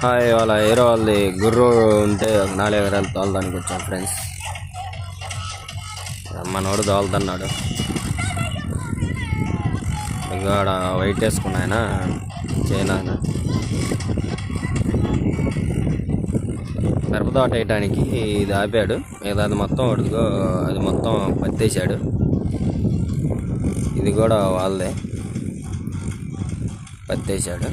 Hi వాళ్ళ hero వాళ్ళది గుర్రు ఉంటే నాలుగు ఎకరాలు తోలడానికి వచ్చాం ఫ్రెండ్స్ మనోడు తోలుతున్నాడు. ఇక్కడ వైట్ వేసుకున్నాయన చైనా చైనా మిరపతోట వేయటానికి ఇది ఆపాడు. మిగతా అది మొత్తం అడుగుగో అది మొత్తం పత్తేసాడు. ఇది కూడా వాళ్ళదే. పత్తేసాడు.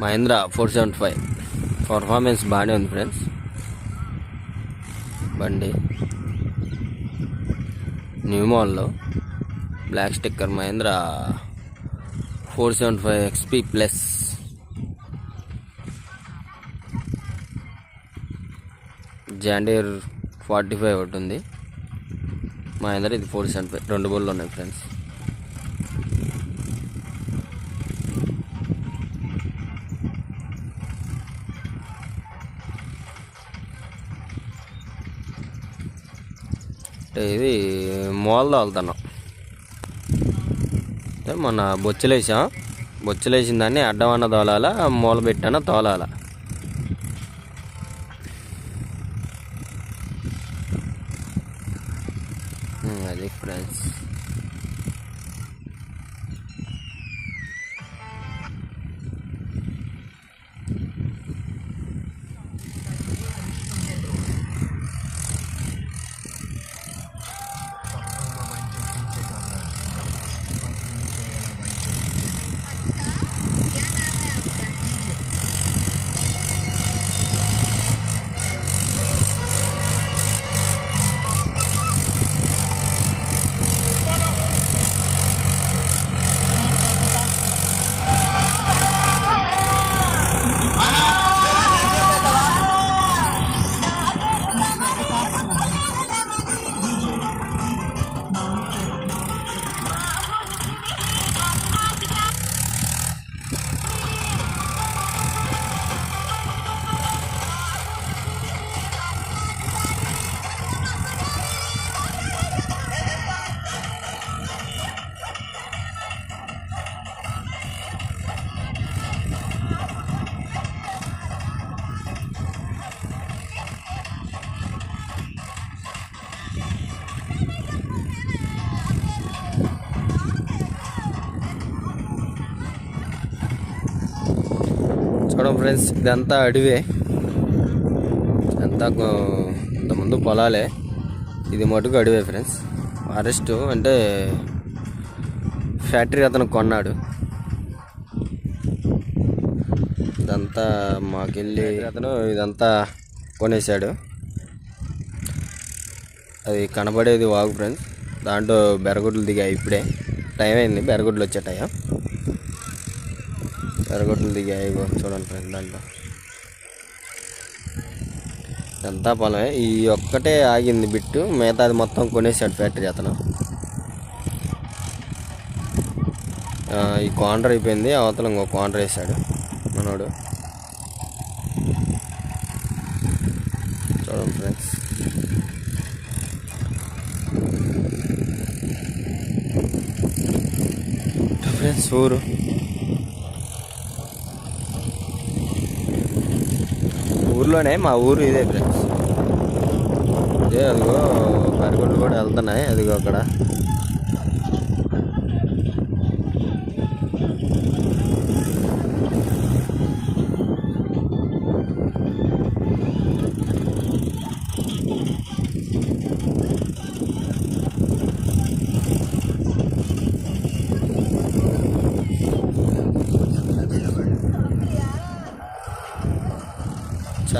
Mahindra four seventy five. Performance బాగానే ఉంది ఫ్రెండ్స్ బండి. న్యూ మాల్లో black sticker Mahindra four seventy five XP plus John Deere forty five ఒకటి ఉంది. మహేంద్ర ఇది ఫోర్ సెవెంటీ ఫైవ్. రెండు బోళ్ళు ఉన్నాయి ఫ్రెండ్స్ ఇది మూల తోలుతున్నాం అంటే మొన్న బొచ్చులేసాం. బొచ్చులేసిన దాన్ని అడ్డమన్న తోలాల మూల పెట్టాన తోలాల. ఫ్రెండ్స్ ఇదంతా అడవే. అంతా ఇంతకుముందు పొలాలే. ఇది మటుకు అడవే ఫ్రెండ్స్. ఫారెస్ట్ అంటే ఫ్యాక్టరీ అతను కొన్నాడు. ఇదంతా మాకెళ్ళి అతను ఇదంతా కొనేసాడు అది కనబడేది వాగు ఫ్రెండ్స్. దాంట్లో బెరగుడ్లు దిగాయి ఇప్పుడే. టైం అయింది బెరగుడ్లు వచ్చే టైం. ఎరగొట్లు దిగాయి చూడండి ఫ్రెండ్ దాంట్లో ఎంత పొలమే. ఈ ఒక్కటే ఆగింది బిట్టు. మిగతాది మొత్తం కొనేసాడు ఫ్యాక్టరీ అతను. ఈ కాంటర్ అయిపోయింది. అవతల ఇంకో కాంటర్ వేసాడు మనోడు. చూడండి ఫ్రెండ్స్. ఫ్రెండ్స్ ఊరు. ఊర్లోనే మా ఊరు ఇదే ఫ్రెండ్స్ అదే అదిగో కరిగొడ్లు కూడా వెళ్తున్నాయి అదిగో అక్కడ.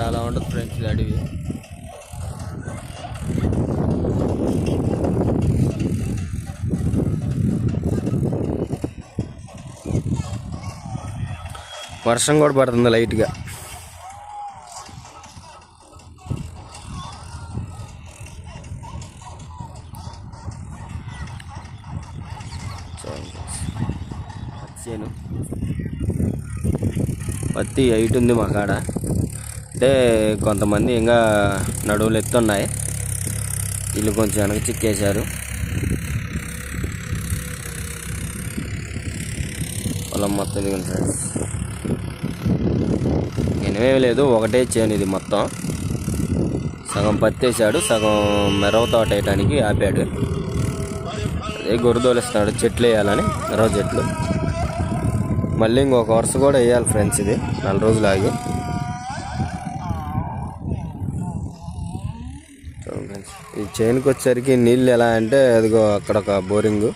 చాలా ఉంటుంది ఫ్రెండ్స్ అడవి వర్షం కూడా పడుతుంది లైట్గా. పత్తి హైట్ ఉంది మా కాడ అంటే కొంతమంది ఇంకా నడువులు ఎత్తున్నాయి. వీళ్ళు కొంచెం వెనక చిక్కేశారు. పొలం మొత్తం ఇది ఫ్రెండ్స్. లేదు ఒకటే చేను ఇది మొత్తం. సగం పత్తేసాడు సగం మెరవ తోట వేయడానికి ఆపాడు. అదే గొర్రెదోలిస్తున్నాడు చెట్లు వేయాలని మెరవ చెట్లు. మళ్ళీ ఇంకొక వరుస కూడా వేయాలి ఫ్రెండ్స్ ఇది నాలుగు రోజులు ఆగి చూడండి ఫ్రెండ్స్ ఈ చైన్కి వచ్చేసరికి నీళ్ళు ఎలా అంటే అదిగో అక్కడ ఒక బోరింగు.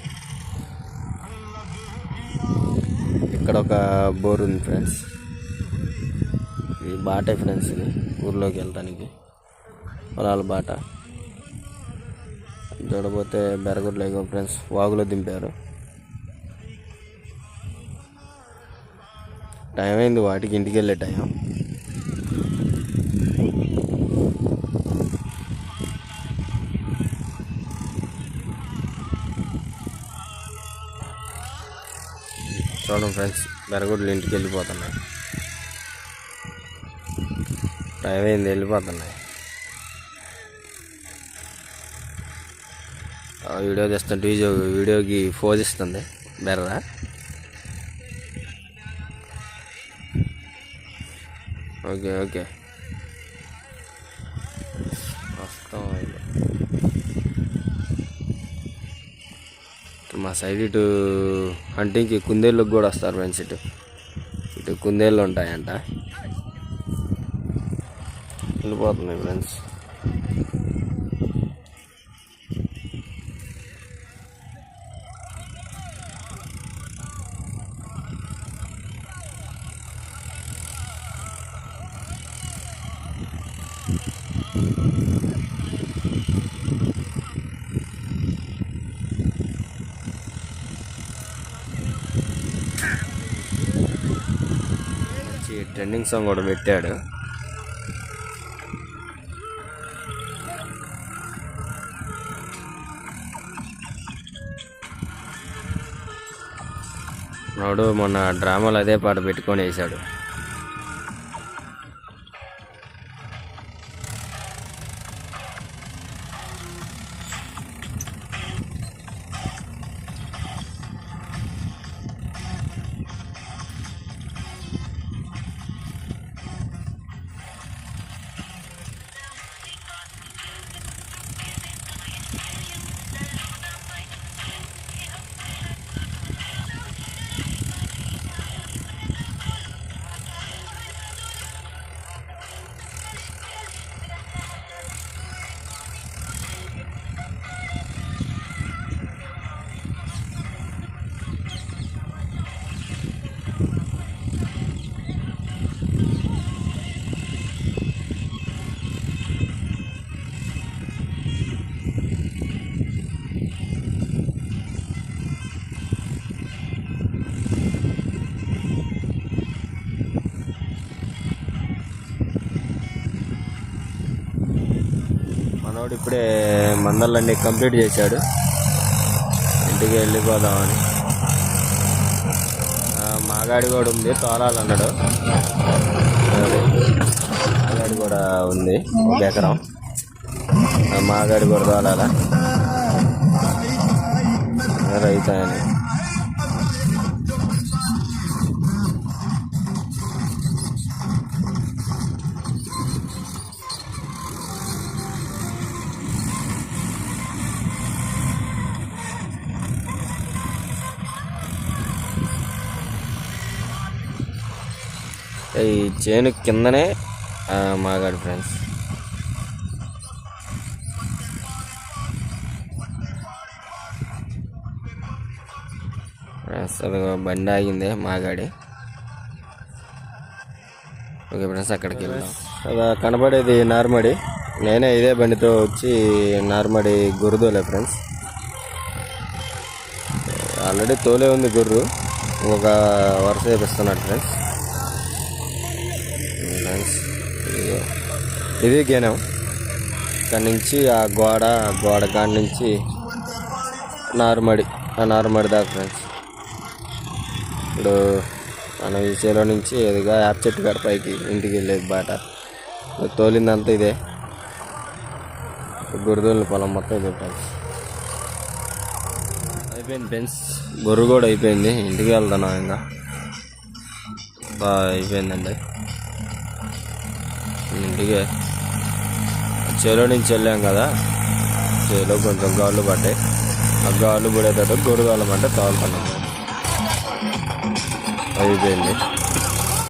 ఇక్కడ ఒక బోర్ ఉంది ఫ్రెండ్స్. ఇది బాటే ఫ్రెండ్స్ ఇది ఊర్లోకి వెళ్ళడానికి పొలాల బాట. చూడబోతే బెరగుడ్లు ఇగో ఫ్రెండ్స్ వాగులో దింపారు. టైం అయింది వాటికి ఇంటికి వెళ్ళే టైం. చూడండి ఫ్రెండ్స్ బెరగొడ్లు ఇంటికి వెళ్ళిపోతున్నాయి. టైం అయింది వెళ్ళిపోతున్నాయి. వీడియో తెస్తుంటే వీడియో వీడియోకి ఫోజ్ ఇస్తుంది బెర్ర. Okay okay. వస్తాం మా సైడ్ ఇటు అంటే ఇంక కుందేళ్ళకి కూడా వస్తారు ఫ్రెండ్స్ ఇటు. ఇటు కుందేళ్ళు ఉంటాయంట. వెళ్ళిపోతున్నాయి ఫ్రెండ్స్ ట్రెండింగ్ సాంగ్ కూడా పెట్టాడు. నాడు మొన్న డ్రామాలో అదే పాట పెట్టుకొని వేసాడు మనోడు ఇప్పుడే మందలన్నీ కంప్లీట్ చేశాడు. ఇంటికి వెళ్ళిపోదామని. మాగాడి కూడా ఉంది తోలాలన్నాడు మాగాడి కూడా ఉంది ఒక ఎకరం. మాగాడి కూడా తోలాల రైతు ఆయన. ఈ చేను కిందనే మాగాడు ఫ్రెండ్స్ ఫ్రెండ్స్ అదిగో బండి ఆగింది మాగాడి ఓకే ఫ్రెండ్స్ అక్కడికి వెళ్దాం. అలా కనబడేది నార్మడి. నేనే ఇదే బండితో వచ్చి నార్మడి గురుదోలే ఫ్రెండ్స్ ఆల్రెడీ తోలే ఉంది గుర్రు. ఇంకొక వరుస వేపిస్తున్నాడు ఫ్రెండ్స్ ఫ్రెండ్స్ ఇదిగో. ఇది గేనం. ఇక్కడ నుంచి ఆ గోడ ఆ గోడ కాడ నుంచి నారుమడి ఆ నారుమడి దాకా ఫ్రెండ్స్ ఇప్పుడు మన ఈ చేలో నుంచి ఎదుగా యాప్ చెట్టు కాడ పైకి ఇంటికి వెళ్ళేది బాట. తోలిందంతా ఇదే. గురుదోళ్ళ పొలం మొత్తం ఇదే ఫ్రెండ్స్ అయిపోయింది ఫ్రెండ్స్. గొర్రె కూడా అయిపోయింది. ఇంటికి వెళ్తాను ఇంకా బాగా అయిపోయిందండి. ఇంటికి చేలో నుంచి వెళ్ళాం కదా. చేలో కొంచెం గాళ్ళు పడ్డాయి. ఆ గాళ్ళు పడేటట్టు గొడుగాలం అంటే తాగుతున్నాం. అయిపోయింది.